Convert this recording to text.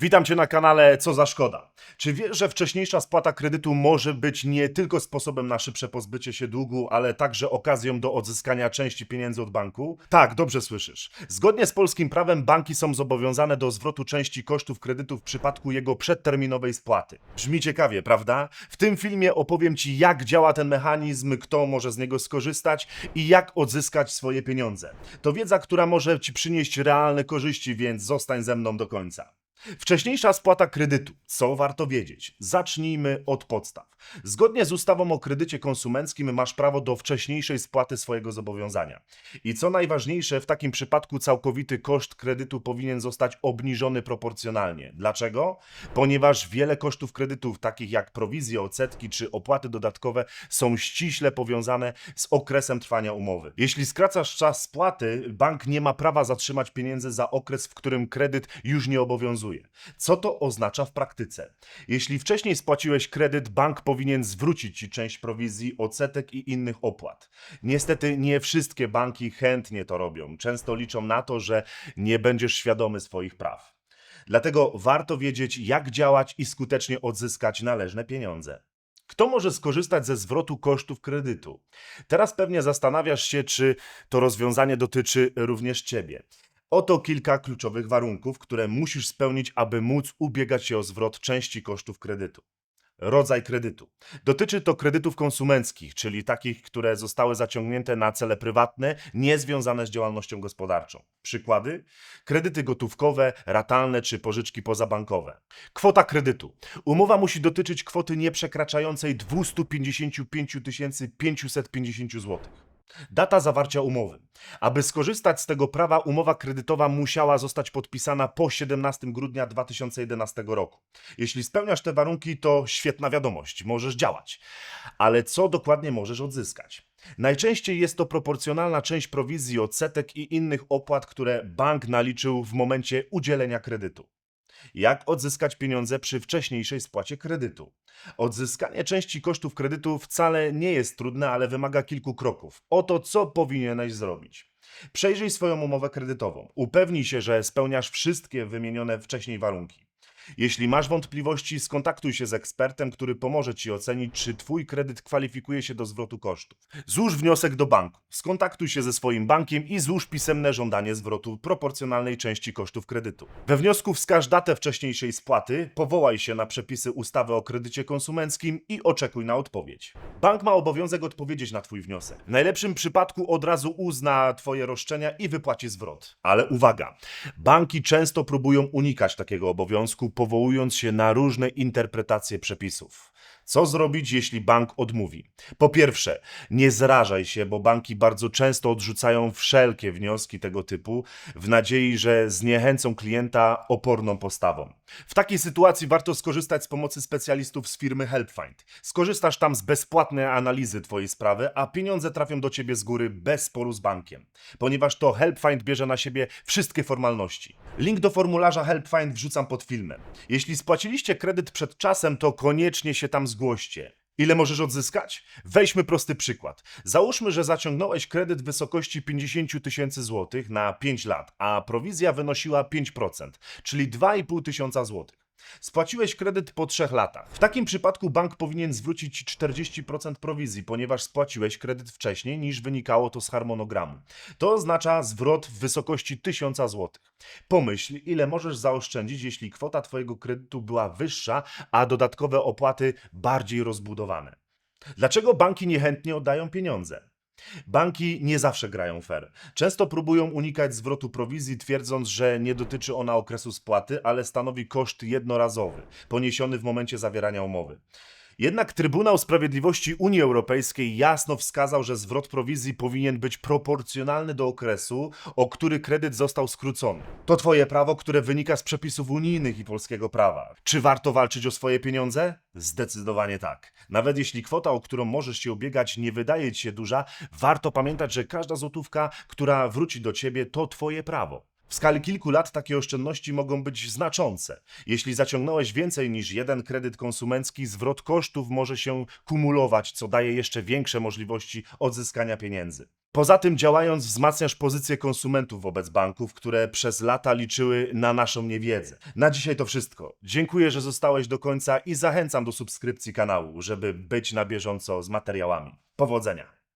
Witam Cię na kanale Co za szkoda. Czy wiesz, że wcześniejsza spłata kredytu może być nie tylko sposobem na szybsze pozbycie się długu, ale także okazją do odzyskania części pieniędzy od banku? Tak, dobrze słyszysz. Zgodnie z polskim prawem banki są zobowiązane do zwrotu części kosztów kredytu w przypadku jego przedterminowej spłaty. Brzmi ciekawie, prawda? W tym filmie opowiem Ci, jak działa ten mechanizm, kto może z niego skorzystać i jak odzyskać swoje pieniądze. To wiedza, która może Ci przynieść realne korzyści, więc zostań ze mną do końca. Wcześniejsza spłata kredytu. Co warto wiedzieć? Zacznijmy od podstaw. Zgodnie z ustawą o kredycie konsumenckim masz prawo do wcześniejszej spłaty swojego zobowiązania. I co najważniejsze, w takim przypadku całkowity koszt kredytu powinien zostać obniżony proporcjonalnie. Dlaczego? Ponieważ wiele kosztów kredytów, takich jak prowizje, odsetki czy opłaty dodatkowe, są ściśle powiązane z okresem trwania umowy. Jeśli skracasz czas spłaty, bank nie ma prawa zatrzymać pieniędzy za okres, w którym kredyt już nie obowiązuje. Co to oznacza w praktyce? Jeśli wcześniej spłaciłeś kredyt, bank powinien zwrócić ci część prowizji, odsetek i innych opłat. Niestety nie wszystkie banki chętnie to robią. Często liczą na to, że nie będziesz świadomy swoich praw. Dlatego warto wiedzieć, jak działać i skutecznie odzyskać należne pieniądze. Kto może skorzystać ze zwrotu kosztów kredytu? Teraz pewnie zastanawiasz się, czy to rozwiązanie dotyczy również Ciebie. Oto kilka kluczowych warunków, które musisz spełnić, aby móc ubiegać się o zwrot części kosztów kredytu. Rodzaj kredytu. Dotyczy to kredytów konsumenckich, czyli takich, które zostały zaciągnięte na cele prywatne, niezwiązane z działalnością gospodarczą. Przykłady? Kredyty gotówkowe, ratalne czy pożyczki pozabankowe. Kwota kredytu. Umowa musi dotyczyć kwoty nieprzekraczającej 255 550 zł. Data zawarcia umowy. Aby skorzystać z tego prawa, umowa kredytowa musiała zostać podpisana po 17 grudnia 2011 roku. Jeśli spełniasz te warunki, to świetna wiadomość, możesz działać. Ale co dokładnie możesz odzyskać? Najczęściej jest to proporcjonalna część prowizji, odsetek i innych opłat, które bank naliczył w momencie udzielenia kredytu. Jak odzyskać pieniądze przy wcześniejszej spłacie kredytu? Odzyskanie części kosztów kredytu wcale nie jest trudne, ale wymaga kilku kroków. Oto co powinieneś zrobić. Przejrzyj swoją umowę kredytową. Upewnij się, że spełniasz wszystkie wymienione wcześniej warunki. Jeśli masz wątpliwości, skontaktuj się z ekspertem, który pomoże Ci ocenić, czy Twój kredyt kwalifikuje się do zwrotu kosztów. Złóż wniosek do banku, skontaktuj się ze swoim bankiem i złóż pisemne żądanie zwrotu proporcjonalnej części kosztów kredytu. We wniosku wskaż datę wcześniejszej spłaty, powołaj się na przepisy ustawy o kredycie konsumenckim i oczekuj na odpowiedź. Bank ma obowiązek odpowiedzieć na Twój wniosek. W najlepszym przypadku od razu uzna Twoje roszczenia i wypłaci zwrot. Ale uwaga, banki często próbują unikać takiego obowiązku, powołując się na różne interpretacje przepisów. Co zrobić, jeśli bank odmówi? Po pierwsze, nie zrażaj się, bo banki bardzo często odrzucają wszelkie wnioski tego typu w nadziei, że zniechęcą klienta oporną postawą. W takiej sytuacji warto skorzystać z pomocy specjalistów z firmy HelpFind. Skorzystasz tam z bezpłatnej analizy Twojej sprawy, a pieniądze trafią do Ciebie z góry bez sporu z bankiem, ponieważ to HelpFind bierze na siebie wszystkie formalności. Link do formularza HelpFind wrzucam pod filmem. Jeśli spłaciliście kredyt przed czasem, to koniecznie się tam Ile możesz odzyskać? Weźmy prosty przykład. Załóżmy, że zaciągnąłeś kredyt w wysokości 50 tysięcy złotych na 5 lat, a prowizja wynosiła 5%, czyli 2,5 tysiąca złotych. Spłaciłeś kredyt po 3 latach. W takim przypadku bank powinien zwrócić ci 40% prowizji, ponieważ spłaciłeś kredyt wcześniej niż wynikało to z harmonogramu. To oznacza zwrot w wysokości 1000 zł. Pomyśl, ile możesz zaoszczędzić, jeśli kwota Twojego kredytu była wyższa, a dodatkowe opłaty bardziej rozbudowane. Dlaczego banki niechętnie oddają pieniądze? Banki nie zawsze grają fair. Często próbują unikać zwrotu prowizji, twierdząc, że nie dotyczy ona okresu spłaty, ale stanowi koszt jednorazowy, poniesiony w momencie zawierania umowy. Jednak Trybunał Sprawiedliwości Unii Europejskiej jasno wskazał, że zwrot prowizji powinien być proporcjonalny do okresu, o który kredyt został skrócony. To Twoje prawo, które wynika z przepisów unijnych i polskiego prawa. Czy warto walczyć o swoje pieniądze? Zdecydowanie tak. Nawet jeśli kwota, o którą możesz się ubiegać, nie wydaje Ci się duża, warto pamiętać, że każda złotówka, która wróci do Ciebie, to Twoje prawo. W skali kilku lat takie oszczędności mogą być znaczące. Jeśli zaciągnąłeś więcej niż jeden kredyt konsumencki, zwrot kosztów może się kumulować, co daje jeszcze większe możliwości odzyskania pieniędzy. Poza tym działając wzmacniasz pozycję konsumentów wobec banków, które przez lata liczyły na naszą niewiedzę. Na dzisiaj to wszystko. Dziękuję, że zostałeś do końca i zachęcam do subskrypcji kanału, żeby być na bieżąco z materiałami. Powodzenia!